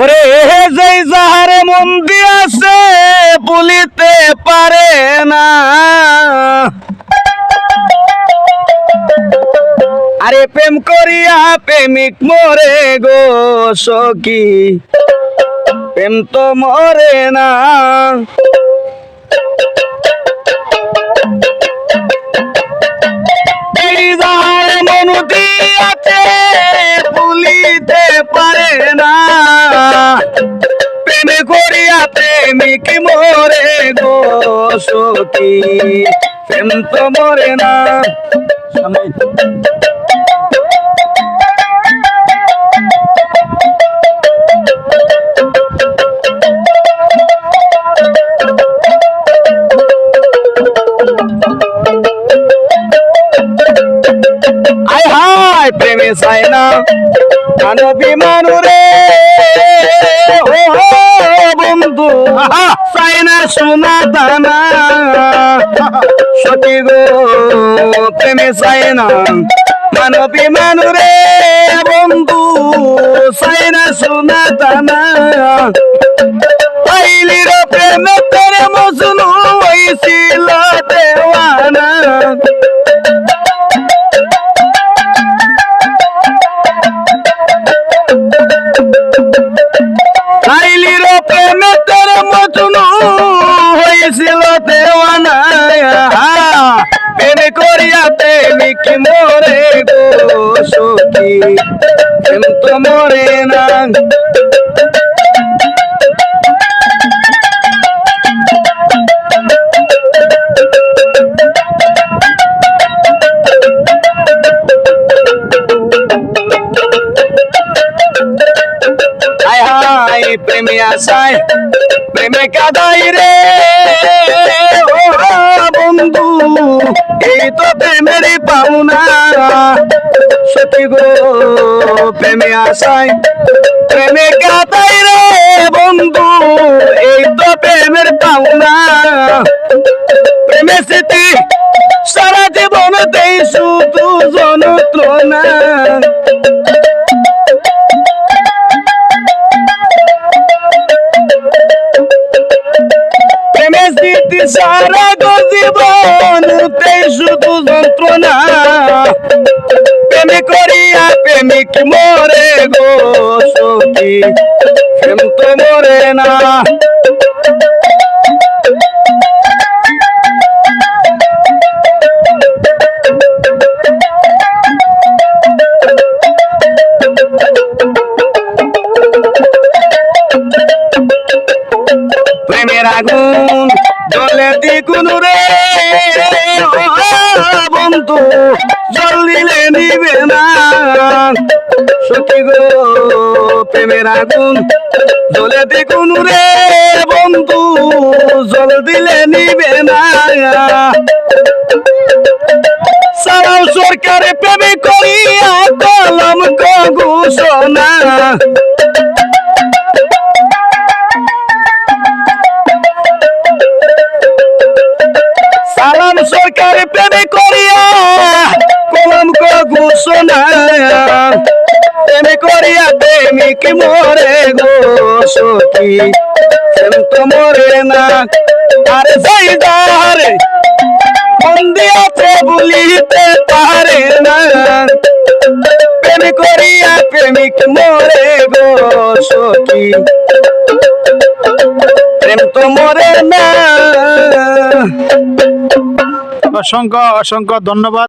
ওরে যেই যাহারে মন দিয়াছে, বলিতে পারে না। আরে প্রেম করিয়া প্রেমিক মরে গো সখী, প্রেম তো মরে না। মন পারে না। প্রেমে করিয়া প্রেমিক মরে গো সখী। প্রেম তো মরে না। আয় হায় প্রেমে চায় না মানবী মানু রে বন্ধু। চায় না সোনা দানা সতী গো, প্রেমে চায় না মানবী মানু রে বন্ধু চায় না সোনা দানা প্রেমিক মরে গো সখী। প্রেম তো মরে না। প্রেমে আশায় প্রেমে কাদাই রে। সত্যি গো প্রেমে আশায়, প্রেমে কাদাই রে বন্ধু, এই তো প্রেমের পাওনা। প্রেমে স্মৃতি সারা জীবন দেই শুধু যন্ত্রণা। সারা জীবন শুধু যন্ত্রণা। করিয়া প্রেমিক মরে গো সখী। প্রেম তো মরে না। প্রেমের আগুন জলে দ্বিগুণ রে। প্রেমের আগুন। জলে দেখুন রে বন্ধু, জল দিলে নিবে না সারাও সরকারে প্রেমে করিয়া কলম ঘোষণা প্রেমিক মরে গো সখী? প্রেম তো মরে না। আরে যাই দারে বন্দি আছে বলিতে পারে না। প্রেম করিয়া প্রেমিক মরে গো সখী। প্রেম তো মরে না। অসংখ্য অসংখ্য ধন্যবাদ।